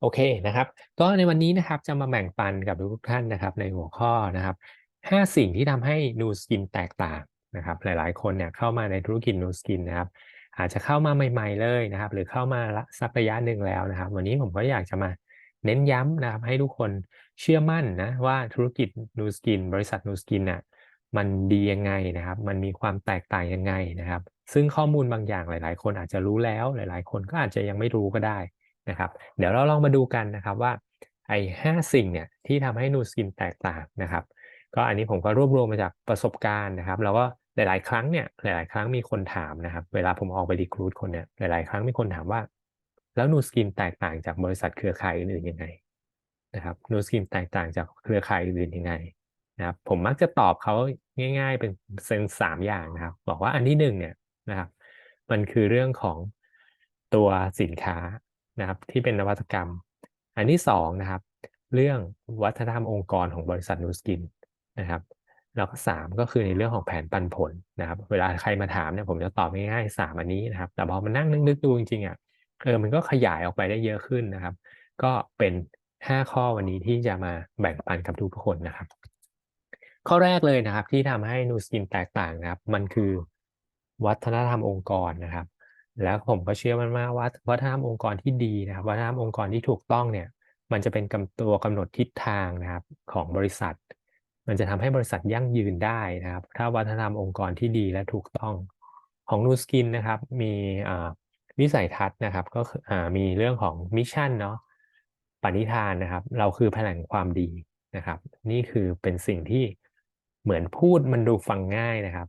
โอเคนะครับ ก็ในวันนี้นะครับจะมาแบ่งปันกับทุกท่านนะครับ ในหัวข้อนะครับ5สิ่งที่ทำให้ New Skin แตกต่างนะครับ หลายๆ คนเนี่ยเข้ามาในธุรกิจ New Skin นะครับ อาจจะเข้ามาใหม่ ๆ เลยนะครับ หรือเข้ามาสักระยะหนึ่งแล้วนะครับ วันนี้ผมก็อยากจะมาเน้นย้ำนะครับ ให้ทุกคนเชื่อมั่นนะว่าธุรกิจ New Skin บริษัท New Skin น่ะมันดียังไงนะครับ มันมีความแตกต่างยังไงนะครับ ซึ่งข้อมูลบางอย่างหลาย ๆ คนอาจจะรู้แล้วหลาย ๆ คนก็อาจจะยังไม่รู้ก็ได้ นะครับเดี๋ยวเราลองมาดูกันนะครับว่าไอ้ห้าสิ่งเนี่ยที่ทำให้ New Skin แตกต่างนะครับ ก็อันนี้ผมก็รวบรวมมาจากประสบการณ์นะครับ แล้วก็หลาย ๆ ครั้งเนี่ยหลาย ๆ ครั้งมีคนถามนะครับ เวลาผมออกไปรีครูทคนเนี่ยหลาย ๆ ครั้งมีคนถามว่า แล้ว New Skin แตกต่างจากบริษัทเครือข่ายอื่นๆยังไงนะครับ New Skin แตกต่างจากเครือข่ายอื่นๆยังไงนะครับผมมักจะตอบเขาง่าย ๆ เป็นเซนสามอย่างนะครับ บอกว่าอันที่หนึ่งเนี่ยนะครับ มันคือเรื่องของตัวสินค้า นะครับที่เป็นนวัตกรรม อันที่สองนะครับเรื่องวัฒนธรรมองค์กรของบริษัทนูสกินนะครับแล้วก็สามก็คือในเรื่องของแผนปันผลนะครับเวลาใครมาถามเนี่ยผมจะตอบง่ายๆสามอันนี้นะครับแต่พอมานั่งนึกๆดูจริงๆอะเออมันก็ขยายออกไปได้เยอะขึ้นนะครับ ก็เป็นห้าข้อวันนี้ที่จะมาแบ่งปันกับทุกคนนะครับ ข้อแรกเลยนะครับที่ทำให้นูสกินแตกต่างนะครับ มันคือวัฒนธรรมองค์กรนะครับ แล้วผมก็เชื่อมันมากว่าวัฒนธรรมองค์กรที่ดีนะครับวัฒนธรรมองค์กรที่ถูกต้องเนี่ยมันจะเป็นกำตัวกำหนดทิศทางนะครับของบริษัท มันจะทำให้บริษัทยั่งยืนได้นะครับ ถ้าวัฒนธรรมองค์กรที่ดีและถูกต้องของนูสกินนะครับมีวิสัยทัศน์นะครับก็มีเรื่องของมิชชั่นเนาะปณิธานนะครับ เราคือพลังความดีนะครับ นี่คือเป็นสิ่งที่เหมือนพูดมันดูฟังง่ายนะครับ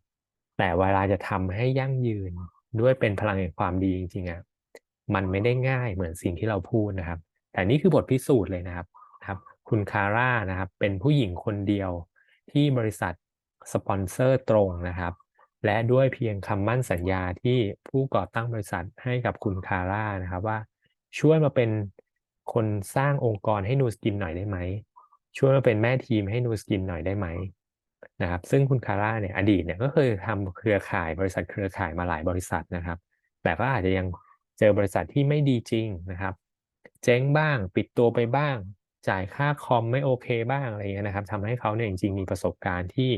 แต่เวลาจะทำให้ยั่งยืน ด้วยเป็นพลังแห่งความดีจริงๆอะมันไม่ได้ง่ายเหมือนสิ่งที่เราพูดนะครับ แต่นี่คือบทพิสูจน์เลยนะครับครับ คุณคาร่านะครับ เป็นผู้หญิงคนเดียวที่บริษัทสปอนเซอร์ตรงนะครับ และด้วยเพียงคำมั่นสัญญาที่ผู้ก่อตั้งบริษัทให้กับคุณคาร่านะครับว่า ช่วยมาเป็นคนสร้างองค์กรให้นูสกินหน่อยได้ไหมช่วยมาเป็นแม่ทีมให้นูสกินหน่อยได้ไหม นะครับซึ่งคุณคาร่าเนี่ยอดีตเนี่ยก็เคยทำเครือข่ายบริษัทเครือข่ายมาหลายบริษัทนะครับ แต่ก็อาจจะยังเจอบริษัทที่ไม่ดีจริงนะครับ เจ๊งบ้างปิดตัวไปบ้าง จ่ายค่าคอมไม่โอเคบ้างอะไรเงี้ยนะครับทำให้เขาเนี่ยจริงๆมีประสบการณ์ที่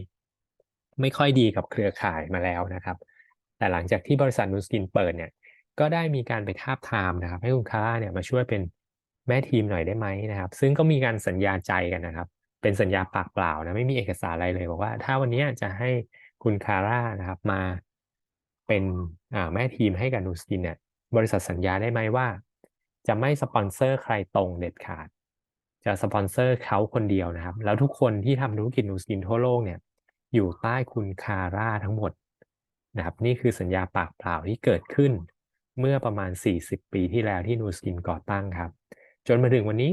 ไม่ค่อยดีกับเครือข่ายมาแล้วนะครับ แต่หลังจากที่บริษัทนูสกินเปิดเนี่ยก็ได้มีการไปทาบทามนะครับ ให้คุณคาร่าเนี่ยมาช่วยเป็นแม่ทีมหน่อยได้ไหมนะครับ ซึ่งก็มีการสัญญาใจกันนะครับ เป็นสัญญาปากเปล่านะไม่มีเอกสารอะไรเลย บอกว่า ถ้าวันนี้จะให้คุณคาร่านะครับ มาเป็นแม่ทีมให้กับนูสกินเนี่ยบริษัทสัญญาได้ไหมว่า จะไม่สปอนเซอร์ใครตรงเด็ดขาด จะสปอนเซอร์เขาคนเดียวนะครับ แล้วทุกคนที่ทำธุรกิจนูสกินทั่วโลกเนี่ย อยู่ใต้คุณคาร่าทั้งหมดนะครับ นี่คือสัญญาปากเปล่าที่เกิดขึ้น เมื่อประมาณ 40 ปีที่แล้วที่นูสกินก่อตั้งครับ จนมาถึงวันนี้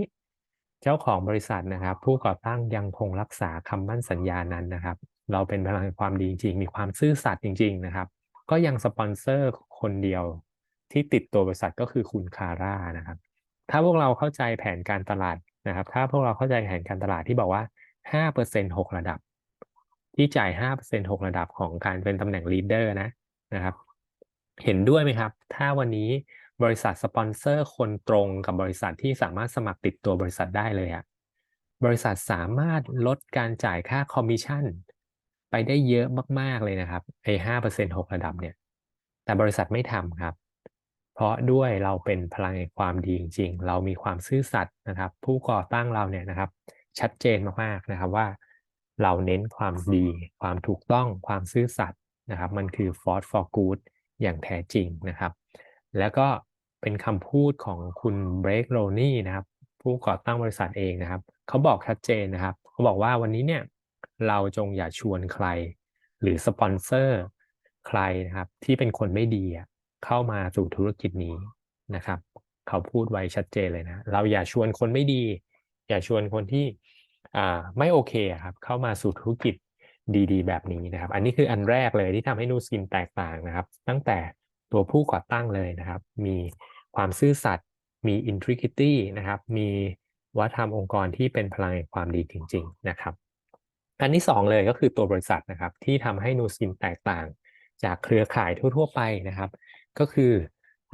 เจ้าของบริษัทนะครับ ผู้ก่อตั้งยังคงรักษาคำมั่นสัญญานั้นนะครับ เราเป็นพลังความดีจริง มีความซื่อสัตย์จริง ๆ นะครับ ก็ยังสปอนเซอร์คนเดียวที่ติดตัวบริษัทก็คือคุณคาร่านะครับ ถ้าพวกเราเข้าใจแผนการตลาดนะครับ ถ้าพวกเราเข้าใจแผนการตลาดที่บอกว่า 5% 6 ระดับ ที่จ่าย 5% 6 ระดับของการเป็นตำแหน่งลีดเดอร์นะนะครับ เห็นด้วยไหมครับ ถ้าวันนี้ บริษัทสปอนเซอร์คนตรงกับบริษัทที่สามารถสมัครติดตัวบริษัทได้เลยอะบริษัทสามารถลดการจ่ายค่าคอมมิชชั่น ไปได้เยอะมาก ๆ เลยนะครับไอ้ห้าเปอร์เซ็นต์หกระดับเนี่ย แต่บริษัทไม่ทำครับ เพราะด้วยเราเป็นพลังแห่งความดีจริง ๆ เรามีความซื่อสัตย์นะครับ ผู้ก่อตั้งเราเนี่ยนะครับ ชัดเจนมากๆนะครับว่า เราเน้นความดี ความถูกต้องความซื่อสัตย์นะครับ มันคือ for for good อย่างแท้จริงนะครับ แล้วก็ เป็นคำพูดของคุณเบรกโรนี่นะครับ ผู้ก่อตั้งบริษัทเองนะครับ เขาบอกชัดเจนนะครับ เขาบอกว่าวันนี้เนี่ยเราจงอย่าชวนใคร หรือสปอนเซอร์ใครนะครับ ที่เป็นคนไม่ดีเข้ามาสู่ธุรกิจนี้นะครับ เขาพูดไว้ชัดเจนเลยนะ เราอย่าชวนคนไม่ดี อย่าชวนคนที่ไม่โอเคครับ เข้ามาสู่ธุรกิจดีๆ แบบนี้นะครับ อันนี้คืออันแรกเลยที่ทำให้นูสกินแตกต่างนะครับ ตั้งแต่ ตัวผู้ก่อตั้งเลยนะครับ มีความซื่อสัตย์มี integrity นะครับ มีวัฒนธรรมองค์กรที่เป็นพลังแห่งความดีจริง ๆ นะครับ อันที่สองเลยก็คือตัวบริษัทนะครับ ที่ทำให้นูซินแตกต่าง จากเครือข่ายทั่ว ๆ ไปนะครับ ก็คือ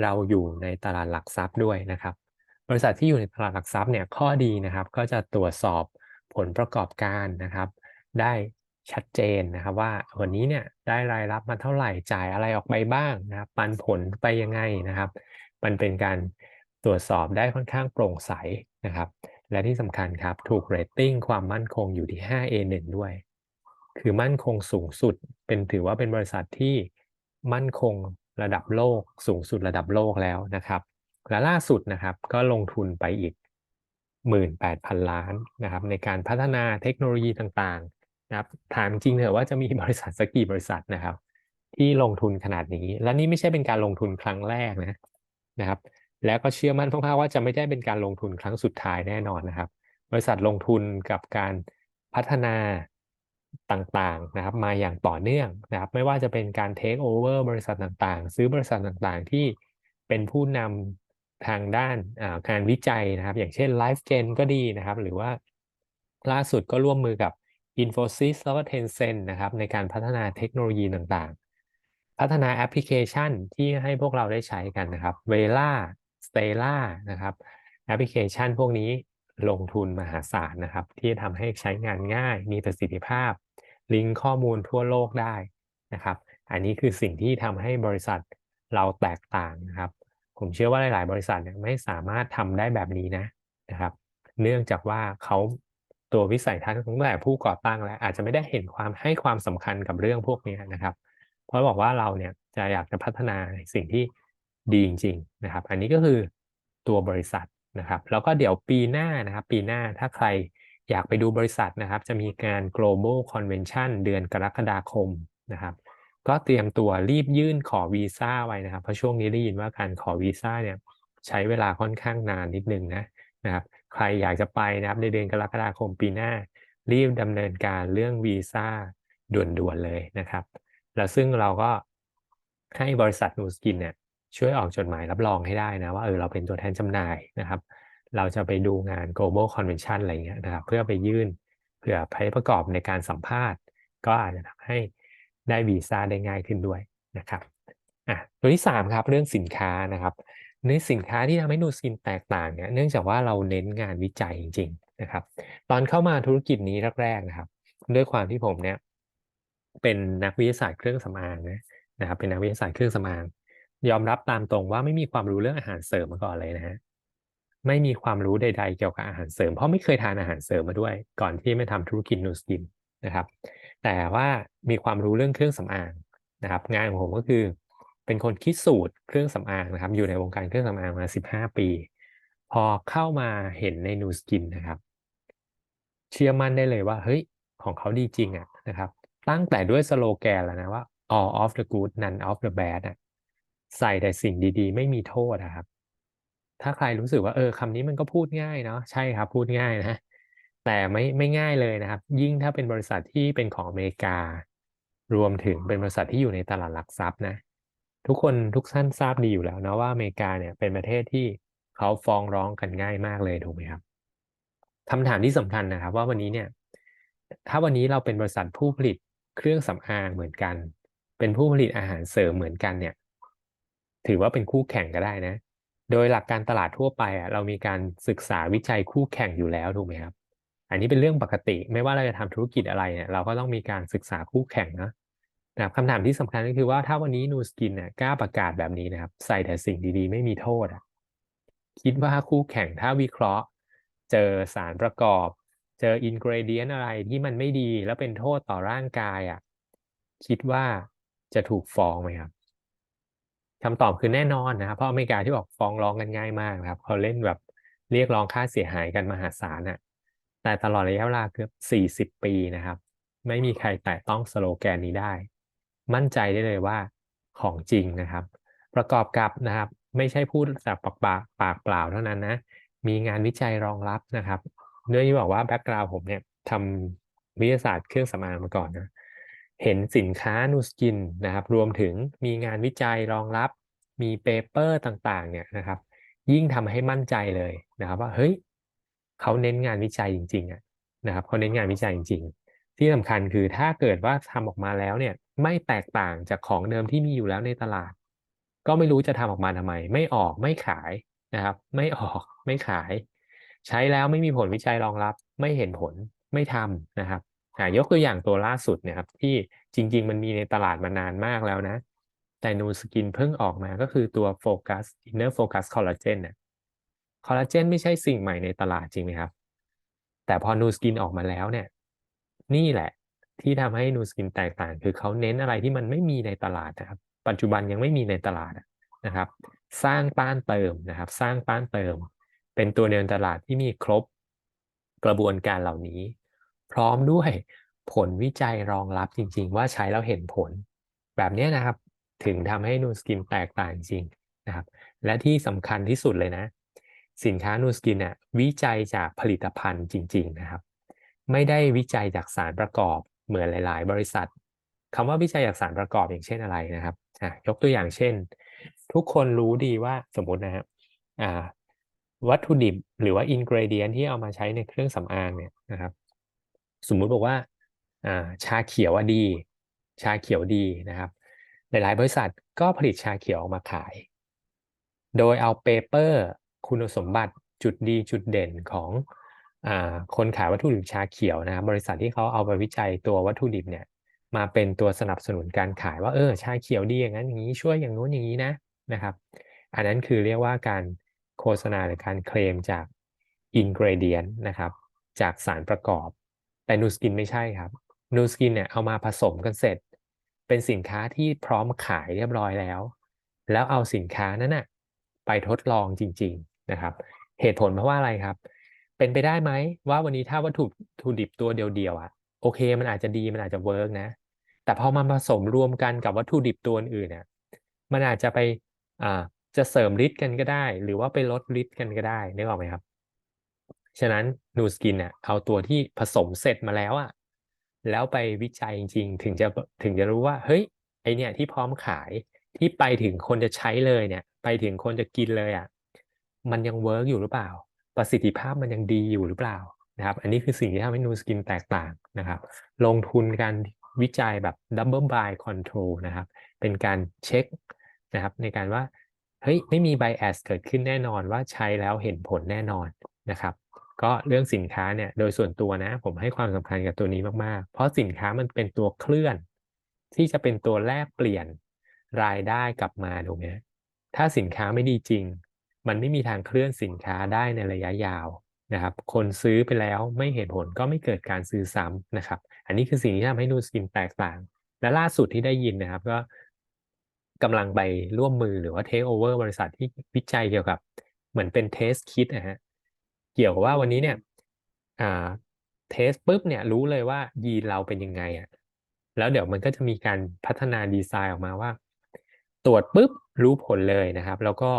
เราอยู่ในตลาดหลักทรัพย์ด้วยนะครับ บริษัทที่อยู่ในตลาดหลักทรัพย์เนี่ยข้อดีนะครับ ก็จะตรวจสอบผลประกอบการนะครับ ได้ ชัดเจนนะครับว่าวันนี้เนี่ยได้รายรับมาเท่าไหร่จ่ายอะไรออกไปบ้างนะครับปันผลไปยังไงนะครับ มันเป็นการตรวจสอบได้ค่อนข้างโปร่งใสนะครับ และที่สำคัญครับถูกเรตติ้งความมั่นคงอยู่ที่ 5A1 ด้วย คือมั่นคงสูงสุด เป็นถือว่าเป็นบริษัทที่มั่นคงระดับโลก สูงสุดระดับโลกแล้วนะครับ และล่าสุดนะครับก็ลงทุนไปอีก 18,000 ล้านนะครับในการพัฒนาเทคโนโลยีต่างๆ นะครับถามจริงเถอะว่าจะมีบริษัทสักกี่บริษัทนะครับ ที่ลงทุนขนาดนี้ และนี่ไม่ใช่เป็นการลงทุนครั้งแรกนะนะครับ แล้วก็เชื่อมั่นมากๆว่าจะไม่ได้เป็นการลงทุนครั้งสุดท้ายแน่นอนนะครับ บริษัทลงทุนกับการพัฒนาต่างๆนะครับมาอย่างต่อเนื่องนะครับ ไม่ว่าจะเป็นการเทคโอเวอร์บริษัทต่างๆ ซื้อบริษัทต่างๆ ที่เป็นผู้นำทางด้านการวิจัยนะครับ อย่างเช่น LifeGen ก็ดีนะครับ หรือว่าล่าสุดก็ร่วมมือกับ Infosys แล้วก็ Tencent นะครับในการพัฒนาเทคโนโลยีต่างๆ พัฒนาแอปพลิเคชันที่ให้พวกเราได้ใช้กันนะครับ Vela Stella นะครับแอปพลิเคชันพวกนี้ลงทุนมหาศาลนะครับ ที่ทำให้ใช้งานง่าย มีประสิทธิภาพ ลิงก์ข้อมูลทั่วโลกได้นะครับ อันนี้คือสิ่งที่ทำให้บริษัทเราแตกต่างนะครับ ผมเชื่อว่าหลาย ๆ บริษัทเนี่ยไม่สามารถทำได้แบบนี้นะนะครับ เนื่องจากว่าเขา ตัววิสัยทัศน์ของแต่ผู้ก่อตั้งแล้วอาจจะไม่ได้เห็นความให้ความสำคัญกับเรื่องพวกนี้นะครับ เพราะบอกว่าเราเนี่ยจะอยากจะพัฒนาสิ่งที่ดีจริง ๆนะครับ อันนี้ก็คือตัวบริษัทนะครับ แล้วก็เดี๋ยวปีหน้านะครับ ปีหน้าถ้าใครอยากไปดูบริษัทนะครับ จะมีการ global convention เดือนกรกฎาคมนะครับ ก็เตรียมตัวรีบยื่นขอวีซ่าไว้นะครับ เพราะช่วงนี้ได้ยินว่าการขอวีซ่าเนี่ยใช้เวลาค่อนข้างนานนิดนึงนะนะครับ ใครอยากจะไปนะครับในเดือนกรกฎาคมปีหน้า รีบดำเนินการเรื่องวีซ่าด่วนๆเลยนะครับ แล้วซึ่งเราก็ให้บริษัทนูสกินเนี่ยช่วยออกจดหมายรับรองให้ได้นะว่าเออเราเป็นตัวแทนจำหน่ายนะครับ เราจะไปดูงาน global convention อะไรเงี้ยนะครับ เพื่อไปยื่นเพื่อใช้ประกอบในการสัมภาษณ์ ก็อาจจะทำให้ได้วีซ่าได้ง่ายขึ้นด้วยนะครับอะตัวที่ 3 ครับเรื่องสินค้านะครับ ในสินค้าที่ทำให้นูสกินแตกต่างเนี่ยเนื่องจากว่าเราเน้นงานวิจัยจริง ๆ นะครับ ตอนเข้ามาธุรกิจนี้แรกๆนะครับ ด้วยความที่ผมเนี่ยเป็นนักวิทยาศาสตร์เครื่องสำอางนะนะครับ เป็นนักวิทยาศาสตร์เครื่องสำอาง ยอมรับตามตรงว่าไม่มีความรู้เรื่องอาหารเสริมมาก่อนเลยนะฮะไม่มีความรู้ใด ๆ เกี่ยวกับอาหารเสริม เพราะไม่เคยทานอาหารเสริมมาด้วย ก่อนที่ไม่ทำธุรกิจนูสกินนะครับ แต่ว่ามีความรู้เรื่องเครื่องสำอางนะครับ งานของผมก็คือ เป็นคนคิดสูตรเครื่องสำอางนะครับ อยู่ในวงการเครื่องสำอางมา15ปี พอเข้ามาเห็นในนูสกินนะครับ เชื่อมั่นได้เลยว่า เฮ้ย ของเขาดีจริงอะนะครับ ตั้งแต่ด้วยสโลแกนแล้วนะว่า all of the good none of the bad อะใส่แต่สิ่งดีๆ ไม่มีโทษนะครับ ถ้าใครรู้สึกว่าเออคำนี้มันก็พูดง่ายเนาะใช่ครับพูดง่ายนะ แต่ไม่ไม่ง่ายเลยนะครับ ยิ่งถ้าเป็นบริษัทที่เป็นของอเมริการวมถึงเป็นบริษัทที่อยู่ในตลาดหลักทรัพย์นะ ทุกคนทุกท่านทราบดีอยู่แล้วนะว่าอเมริกาเนี่ยเป็นประเทศที่เขาฟ้องร้องกันง่ายมากเลยถูกไหมครับคำถามที่สำคัญนะครับ ว่าวันนี้เนี่ย ถ้าวันนี้เราเป็นบริษัทผู้ผลิตเครื่องสำอางเหมือนกัน เป็นผู้ผลิตอาหารเสริมเหมือนกันเนี่ย ถือว่าเป็นคู่แข่งก็ได้นะ โดยหลักการตลาดทั่วไปอะเรามีการศึกษาวิจัยคู่แข่งอยู่แล้วถูกไหมครับ อันนี้เป็นเรื่องปกติ ไม่ว่าเราจะทำธุรกิจอะไรเนี่ยเราก็ต้องมีการศึกษาคู่แข่งนะ นะครับคำถามที่สำคัญก็คือว่าถ้าวันนี้นูสกินเนี่ยกล้าประกาศแบบนี้นะครับ ใส่แต่สิ่งดีๆ ไม่มีโทษอะคิดว่าคู่แข่งถ้าวิเคราะห์ เจอสารประกอบ เจออินกรเดียนอะไรที่มันไม่ดีแล้วเป็นโทษต่อร่างกายอะคิดว่าจะถูกฟ้องไหมครับคำตอบคือแน่นอนนะครับเพราะอเมริกาที่บอกฟ้องร้องกันง่ายมากนะครับเขาเล่นแบบเรียกร้องค่าเสียหายกันมหาศาลน่ะแต่ตลอดระยะเวลาเกือบ40 ปีนะครับ ไม่มีใครแตะต้องสโลแกนนี้ได้ มั่นใจได้เลยว่าของจริงนะครับ ประกอบกับนะครับ ไม่ใช่พูดแต่ปากปากปากเปล่าเท่านั้นนะ มีงานวิจัยรองรับนะครับเนื่องจากว่าแบ็กกราวผมเนี่ยทำวิทยาศาสตร์เครื่องสำอางมาก่อนนะเห็นสินค้านูสกินนะครับ รวมถึงมีงานวิจัยรองรับ มีเปเปอร์ต่างๆ เนี่ยนะครับ ยิ่งทำให้มั่นใจเลยนะครับ ว่าเฮ้ยเขาเน้นงานวิจัยจริงๆอะนะครับเขาเน้นงานวิจัยจริง ๆ ที่สำคัญคือถ้าเกิดว่าทำออกมาแล้วเนี่ย ไม่แตกต่างจากของเดิมที่มีอยู่แล้วในตลาด ก็ไม่รู้จะทำออกมาทำไม ไม่ออกไม่ขายนะครับ ไม่ออกไม่ขาย ใช้แล้วไม่มีผลวิจัยรองรับ ไม่เห็นผลไม่ทำนะครับยกตัวอย่างตัวล่าสุดเนี่ยครับ ที่จริง ๆ มันมีในตลาดมานานมากแล้วนะ แต่นูสกินเพิ่งออกมาก็คือตัวโฟกัสอินเนอร์โฟกัสคอลลาเจนเนี่ยคอลลาเจนไม่ใช่สิ่งใหม่ในตลาดจริงไหมครับ แต่พอนูสกินออกมาแล้วเนี่ย นี่แหละ ที่ทำให้นูสกินแตกต่าง คือเขาเน้นอะไรที่มันไม่มีในตลาดนะครับ ปัจจุบันยังไม่มีในตลาดนะครับ สร้างป้านเติมนะครับ สร้างป้านเติม เป็นตัวเดินตลาดที่มีครบกระบวนการเหล่านี้ พร้อมด้วยผลวิจัยรองรับจริง ๆ ว่าใช้แล้วเห็นผล แบบนี้นะครับ ถึงทำให้นูสกินแตกต่างจริงนะครับ และที่สำคัญที่สุดเลยนะ สินค้านูสกินเนี่ยวิจัยจากผลิตภัณฑ์จริง ๆ นะครับ ไม่ได้วิจัยจากสารประกอบ เหมือนหลาย ๆ บริษัทคำว่าวิจัยจากสารประกอบอย่างเช่นอะไรนะครับยกตัวอย่างเช่น ทุกคนรู้ดีว่าสมมตินะครับวัตถุดิบหรือว่าอินกรเดียนที่เอามาใช้ในเครื่องสำอางเนี่ยนะครับ สมมุติบอกว่าชาเขียวดี ชาเขียวดีนะครับ หลาย ๆ บริษัทก็ผลิตชาเขียวออกมาขาย โดยเอาเปเปอร์ คุณสมบัติจุดดีจุดเด่นของ คนขายวัตถุดิบชาเขียวนะครับบริษัทที่เขาเอาไปวิจัยตัววัตถุดิบเนี่ยมาเป็นตัวสนับสนุนการขายว่าเออชาเขียวดีอย่างนั้นอย่างนี้ช่วยอย่างโน้นอย่างนี้นะนะครับอันนั้นคือเรียกว่าการโฆษณาหรือการเคลมจากอินกรเดียนนะครับจากสารประกอบ แต่นูสกินไม่ใช่ครับนูสกินเนี่ยเอามาผสมกันเสร็จ เป็นสินค้าที่พร้อมขายเรียบร้อยแล้ว แล้วเอาสินค้านั้นนะ่ะไปทดลองจริง ๆนะครับ เหตุผลเพราะว่าอะไรครับเป็นไปได้ไหมว่าวันนี้ถ้าวัตถุถุดิบตัวเดียวๆอะ โอเค มันอาจจะดีมันอาจจะเวิร์กนะ แต่พอมาผสมรวมกันกับวัตถุดิบตัวอื่นเนี่ยมันอาจจะไปอ่าจะเสริมฤทธิ์กันก็ได้ หรือว่าไปลดฤทธิ์กันก็ได้นึกออกไหมครับ ฉะนั้นนูสกินเนี่ยเอาตัวที่ผสมเสร็จมาแล้วอะแล้วไปวิจัยจริงๆ ถึงจะถึงจะรู้ว่า เฮ้ยไอเนี่ยที่พร้อมขายที่ไปถึงคนจะใช้เลยเนี่ย ไปถึงคนจะกินเลยอะ มันยังเวิร์กอยู่หรือเปล่า ประสิทธิภาพมันยังดีอยู่หรือเปล่านะครับ อันนี้คือสิ่งที่ทำให้นูสกินแตกต่างนะครับ ลงทุนการวิจัยแบบ double blind control นะครับ เป็นการเช็คนะครับในการว่า เฮ้ย ไม่มี bias เกิดขึ้นแน่นอนว่าใช้แล้วเห็นผลแน่นอนนะครับ ก็เรื่องสินค้าเนี่ยโดยส่วนตัวนะ ผมให้ความสำคัญกับตัวนี้มาก ๆ เพราะสินค้ามันเป็นตัวเคลื่อน ที่จะเป็นตัวแลกเปลี่ยนรายได้กลับมาถูกไหมถ้าสินค้าไม่ดีจริง มันไม่มีทางเคลื่อนสินค้าได้ในระยะยาวนะครับ คนซื้อไปแล้วไม่เห็นผลก็ไม่เกิดการซื้อซ้ำนะครับ อันนี้คือสิ่งที่ทำให้นูสกินแตกต่าง และล่าสุดที่ได้ยินนะครับก็กำลังไปร่วมมือหรือว่าเทคโอเวอร์บริษัทที่วิจัยเกี่ยวกับ เหมือนเป็นเทสคิดนะฮะเกี่ยวกับว่าวันนี้เนี่ยอ่าเทสปุ๊บเนี่ยรู้เลยว่ายีนเราเป็นยังไงอะแล้วเดี๋ยวมันก็จะมีการพัฒนาดีไซน์ออกมาว่า ตรวจปุ๊บรู้ผลเลยนะครับ แล้วก็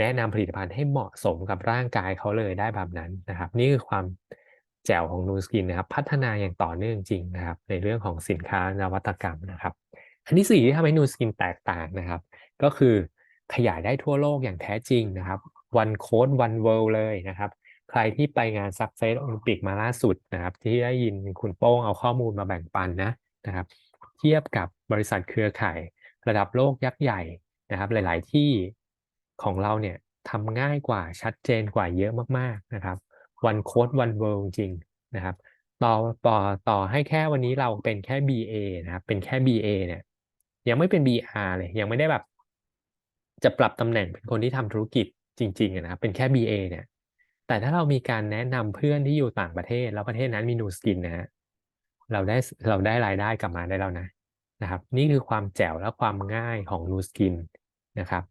แนะนำผลิตภัณฑ์ให้เหมาะสมกับร่างกายเขาเลยได้แบบนั้นนะครับ นี่คือความแจ๋วของนูสกินนะครับ พัฒนาอย่างต่อเนื่องจริงนะครับ ในเรื่องของสินค้านวัตกรรมนะครับ อันที่สี่ที่ทำให้นูสกินแตกต่างนะครับ ก็คือขยายได้ทั่วโลกอย่างแท้จริงนะครับ one code one world เลยนะครับ ใครที่ไปงานซักเซสโอลิมปิกมาล่าสุดนะครับ ที่ได้ยินคุณโป้งเอาข้อมูลมาแบ่งปันนะนะครับ เทียบกับบริษัทเครือข่าย ระดับโลกยักษ์ใหญ่นะครับ หลาย ๆ ที่ ของเราเนี่ยทำง่ายกว่าชัดเจนกว่าเยอะมากๆนะครับ one code one world จริงนะครับต่อต่อต่อให้แค่วันนี้เราเป็นแค่ BA นะครับเป็นแค่ BA เนี่ยยังไม่เป็น BR เลยยังไม่ได้แบบ จะปรับตำแหน่งเป็นคนที่ทำธุรกิจจริงๆนะครับเป็นแค่ BA เนี่ยแต่ถ้าเรามีการแนะนำเพื่อนที่อยู่ต่างประเทศ แล้วประเทศนั้นมีนูสกินนะฮะเราได้เราได้รายได้กลับมาได้แล้วนะนะครับ นี่คือความแจ๋วและความง่ายของนูสกินนะครับ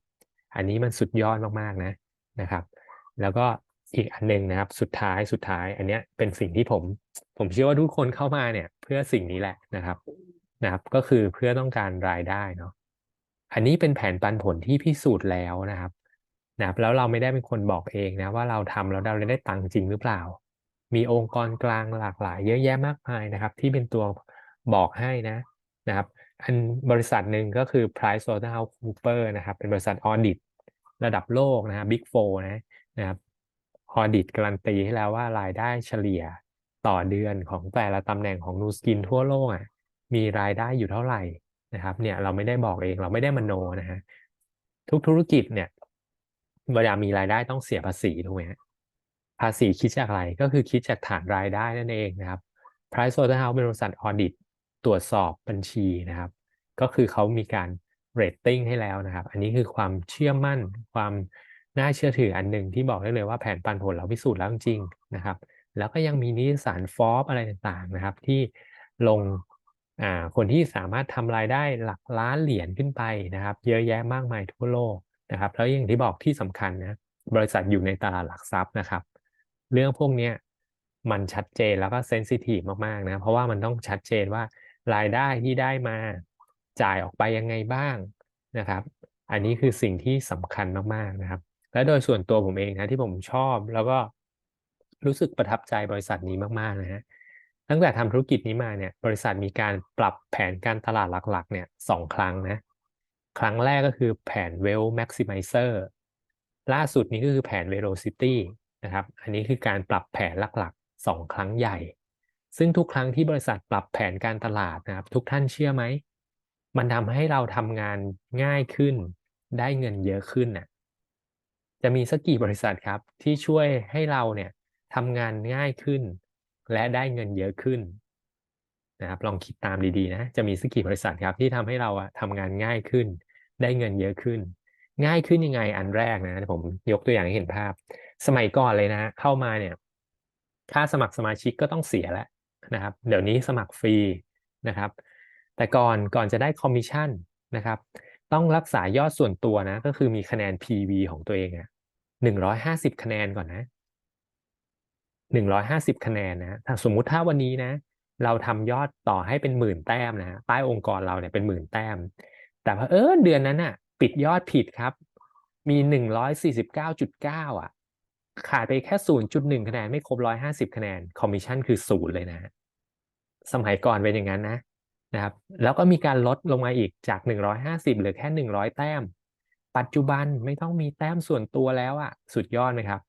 อันนี้มันสุดยอดมากๆนะนะครับ แล้วก็อีกอันหนึ่งนะครับ สุดท้ายสุดท้าย อันเนี้ยเป็นสิ่งที่ผม ผมเชื่อว่าทุกคนเข้ามาเนี่ย เพื่อสิ่งนี้แหละนะครับนะครับ ก็คือเพื่อต้องการรายได้เนาะอันนี้เป็นแผนปันผลที่พิสูจน์แล้วนะครับนะครับแล้วเราไม่ได้เป็นคนบอกเองนะว่าเราทำแล้วเราได้ตังค์จริงหรือเปล่า มีองค์กรกลางหลากหลาย เยอะแยะมากมายนะครับ ที่เป็นตัวบอกให้นะนะครับ อันบริษัทหนึ่งก็คือ Price Waterhouse Cooper นะครับ เป็นบริษัทออดิต ระดับโลกนะฮะ Big Four นะนะครับออดิตการันตีให้แล้วว่ารายได้เฉลี่ยต่อเดือนของแต่ละตำแหน่งของนูสกินทั่วโลกอะมีรายได้อยู่เท่าไหร่นะครับเนี่ยเราไม่ได้บอกเองเราไม่ได้มโนนะฮะทุกธุรกิจเนี่ยเวลามีรายได้ต้องเสียภาษีถูกไหมฮะภาษีคิดจากอะไรก็คือคิดจากฐานรายได้นั่นเองนะครับ Pricewaterhouse เป็นบริษัทออดิตตรวจสอบบัญชีนะครับ ก็คือเขามีการ เรตติ้งให้แล้วนะครับ อันนี้คือความเชื่อมั่น ความน่าเชื่อถืออันหนึ่งที่บอกได้เลยว่าแผนปันผลเราพิสูจน์แล้วจริงนะครับ แล้วก็ยังมีนิสารฟอร์บอะไรต่างๆนะครับ ที่ลงคนที่สามารถทำรายได้หลักล้านเหรียญขึ้นไปนะครับ เยอะแยะมากมายทั่วโลกนะครับ แล้วอย่างที่บอกที่สำคัญนะบริษัทอยู่ในตลาดหลักทรัพย์นะครับ เรื่องพวกนี้มันชัดเจนแล้วก็เซนซิทีฟมากๆนะเพราะว่ามันต้องชัดเจนว่ารายได้ที่ได้มา จ่ายออกไปยังไงบ้างนะครับ อันนี้คือสิ่งที่สำคัญมากๆนะครับ และโดยส่วนตัวผมเองนะที่ผมชอบแล้วก็รู้สึกประทับใจบริษัทนี้มากๆนะฮะตั้งแต่ทำธุรกิจนี้มาเนี่ยบริษัทมีการปรับแผนการตลาดหลักๆเนี่ยสองครั้งนะครั้งแรกก็คือแผน Well Maximizer ล่าสุดนี้ก็คือแผน Velocity นะครับ อันนี้คือการปรับแผนหลักๆ 2 ครั้งใหญ่ ซึ่งทุกครั้งที่บริษัทปรับแผนการตลาดนะครับ ทุกท่านเชื่อไหม มันทำให้เราทำงานง่ายขึ้น ได้เงินเยอะขึ้นน่ะจะมีสักกี่บริษัทครับ ที่ช่วยให้เราเนี่ยทำงานง่ายขึ้น และได้เงินเยอะขึ้นนะครับลองคิดตามดีๆนะจะมีสักกี่บริษัทครับที่ทำให้เราอะทำงานง่ายขึ้น ได้เงินเยอะขึ้น ง่ายขึ้นยังไงอันแรกนะผมยกตัวอย่างให้เห็นภาพ สมัยก่อนเลยนะเข้ามาเนี่ยค่าสมัครสมาชิกก็ต้องเสียแล้วนะครับ เดี๋ยวนี้สมัครฟรีนะครับ แต่ก่อนก่อนจะได้คอมมิชชั่นนะครับ ต้องรักษายอดส่วนตัวนะ ก็คือมีคะแนน PV ของตัวเองอะหนึ่งร้อยห้าสิบคะแนนก่อนนะหนึ่งร้อยห้าสิบคะแนนนะถ้าสมมุติถ้าวันนี้นะ เราทำยอดต่อให้เป็นหมื่นแต้มนะใต้องค์กรเราเนี่ยเป็นหมื่นแต้ม แต่เพอเออเดือนนั้นน่ะปิดยอดผิดครับ มีหนึ่งร้อยสี่สิบเก้าจุดเก้าอะ ขาดไปแค่ศูนย์จุดหนึ่งคะแนนไม่ครบร้อยห้าสิบคะแนน คอมมิชชั่นคือศูนย์เลยนะ สมัยก่อนเป็นอย่างนั้นนะ นะครับ แล้วก็มีการลดลงมาอีกจากหนึ่งร้อยห้าสิบเหลือแค่หนึ่งร้อยแต้ม ปัจจุบันไม่ต้องมีแต้มส่วนตัวแล้วอะสุดยอดไหมครับ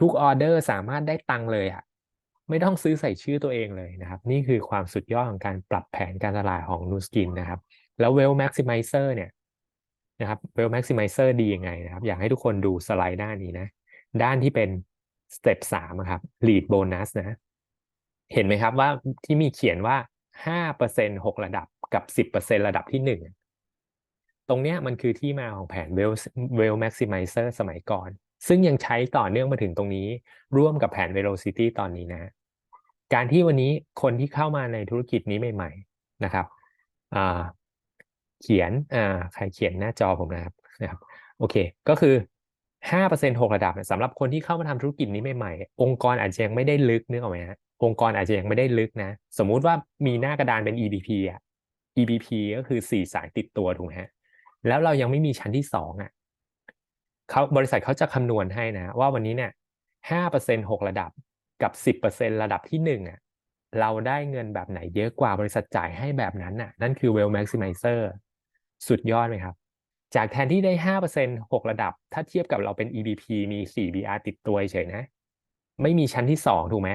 ทุกออเดอร์สามารถได้ตังค์เลยอะไม่ต้องซื้อใส่ชื่อตัวเองเลยนะครับ นี่คือความสุดยอดของการปรับแผนการตลาดของนูสกินนะครับ แล้ว Well Maximizer เนี่ยนะครับ Well Maximizer ดียังไงนะครับ อยากให้ทุกคนดูสไลด์ด้านนี้นะ ด้านที่เป็นสเต็ปสามครับ lead bonus นะ เห็นไหมครับว่าที่มีเขียนว่า ห้าเปอร์เซ็นหกระดับกับสิบเปอร์เซ็นระดับที่หนึ่งตรงเนี้ยมันคือที่มาของแผน Well Well Maximizer สมัยก่อน ซึ่งยังใช้ต่อเนื่องมาถึงตรงนี้ ร่วมกับแผน Velocity ตอนนี้นะ การที่วันนี้คนที่เข้ามาในธุรกิจนี้ใหม่ ๆนะครับเขียนใครเขียนหน้าจอผมนะครับนะครับ โอเค ก็คือห้าเปอร์เซ็นหกระดับสำหรับคนที่เข้ามาทำธุรกิจนี้ใหม่ๆ องค์กรอาจจะยังไม่ได้ลึกนึกออกไหมฮะ องค์กรอาจจะยังไม่ได้ลึกนะ สมมุติว่ามีหน้ากระดานเป็น EBP อะ EBP ก็คือสี่สายติดตัวถูกไหมฮะแล้วเรายังไม่มีชั้นที่สองอะเขาบริษัทเขาจะคำนวณให้นะ ว่าวันนี้เนี่ยห้าเปอร์เซ็นหกระดับกับสิบเปอร์เซ็นระดับที่หนึ่งอะเราได้เงินแบบไหนเยอะกว่าบริษัทจ่ายให้แบบนั้นน่ะ นั่นคือ well maximizer สุดยอดไหมครับ จากแทนที่ได้ห้าเปอร์เซ็นหกระดับ ถ้าเทียบกับเราเป็น EBP มีสี่ BR ติดตัวเฉยนะ ไม่มีชั้นที่สองถูกไหม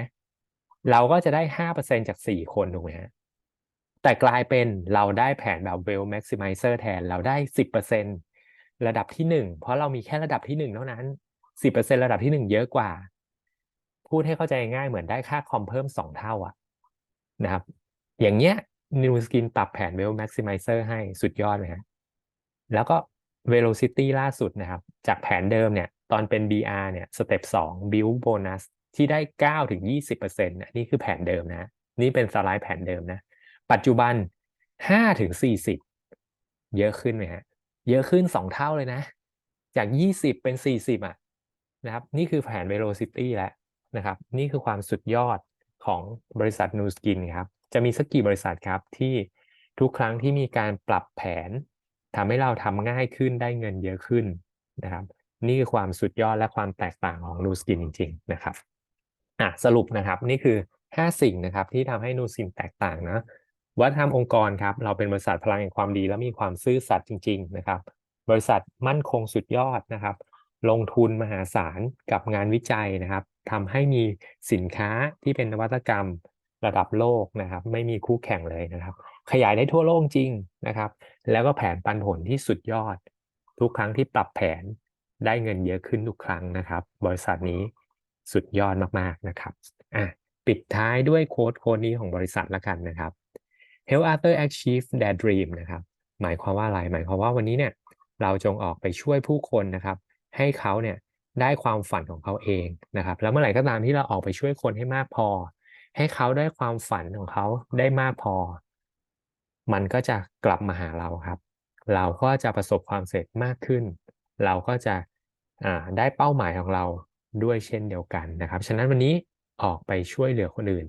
เราก็จะได้ห้าเปอร์เซ็นจากสี่คนถูกไหมฮะแต่กลายเป็นเราได้แผนแบบ well maximizer แทนเราได้สิบเปอร์เซ็นระดับที่หนึ่งเพราะเรามีแค่ระดับที่หนึ่งเท่านั้นสิบเปอร์เซ็นระดับที่หนึ่งเยอะกว่า พูดให้เข้าใจง่ายเหมือนได้ค่าคอมเพิ่มสองเท่าอะนะครับ อย่างเงี้ย New Skin ปรับแผน well maximizer ให้สุดยอดเลยฮะแล้วก็ velocity ล่าสุดนะครับ จากแผนเดิมเนี่ย ตอนเป็น BR เนี่ยสเต็ปสอง build bonus ที่ได้เก้าถึงยี่สิบเปอร์เซ็นต์นี่คือแผนเดิมนะ นี่เป็นสไลด์แผนเดิมนะ ปัจจุบันห้าถึงสี่สิบเยอะขึ้นไหมฮะเยอะขึ้นสองเท่าเลยนะ จากยี่สิบเป็นสี่สิบอะนะครับ นี่คือแผน velocity แล้วนะครับ นี่คือความสุดยอดของบริษัท New Skin ครับ จะมีสักกี่บริษัทครับที่ทุกครั้งที่มีการปรับแผนทำให้เราทำง่ายขึ้นได้เงินเยอะขึ้นนะครับ นี่คือความสุดยอดและความแตกต่างของ New Skin จริง ๆ นะครับ อะสรุปนะครับนี่คือ 5 สิ่งนะครับที่ทำให้นูซินแตกต่างนะวัฒนธรรมองค์กรครับเราเป็นบริษัทพลังแห่งความดีและมีความซื่อสัตย์จริง ๆ นะครับ บริษัทมั่นคงสุดยอดนะครับ ลงทุนมหาศาลกับงานวิจัยนะครับทำให้มีสินค้าที่เป็นนวัตกรรมระดับโลกนะครับ ไม่มีคู่แข่งเลยนะครับ ขยายได้ทั่วโลกจริงนะครับ แล้วก็แผนปันผลที่สุดยอด ทุกครั้งที่ปรับแผนได้เงินเยอะขึ้นทุกครั้งนะครับ บริษัทนี้ สุดยอดมากๆนะครับอะปิดท้ายด้วยโค้ดโค้ดนี้ของบริษัทละกันนะครับ Help Other achieve their dream นะครับ หมายความว่าอะไร หมายความว่าวันนี้เนี่ยเราจงออกไปช่วยผู้คนนะครับ ให้เขาเนี่ยได้ความฝันของเขาเองนะครับ แล้วเมื่อไหร่ก็ตามที่เราออกไปช่วยคนให้มากพอ ให้เขาได้ความฝันของเขาได้มากพอ มันก็จะกลับมาหาเราครับ เราก็จะประสบความสำเร็จมากขึ้น เราก็จะอ่าได้เป้าหมายของเรา ด้วยเช่นเดียวกันนะครับ ฉะนั้นวันนี้ออกไปช่วยเหลือคนอื่น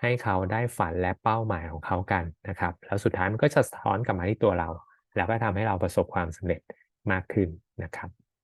ให้เขาได้ฝันและเป้าหมายของเขากันนะครับ แล้วสุดท้ายมันก็จะสะท้อนกลับมาที่ตัวเรา แล้วก็ทำให้เราประสบความสำเร็จมากขึ้นนะครับ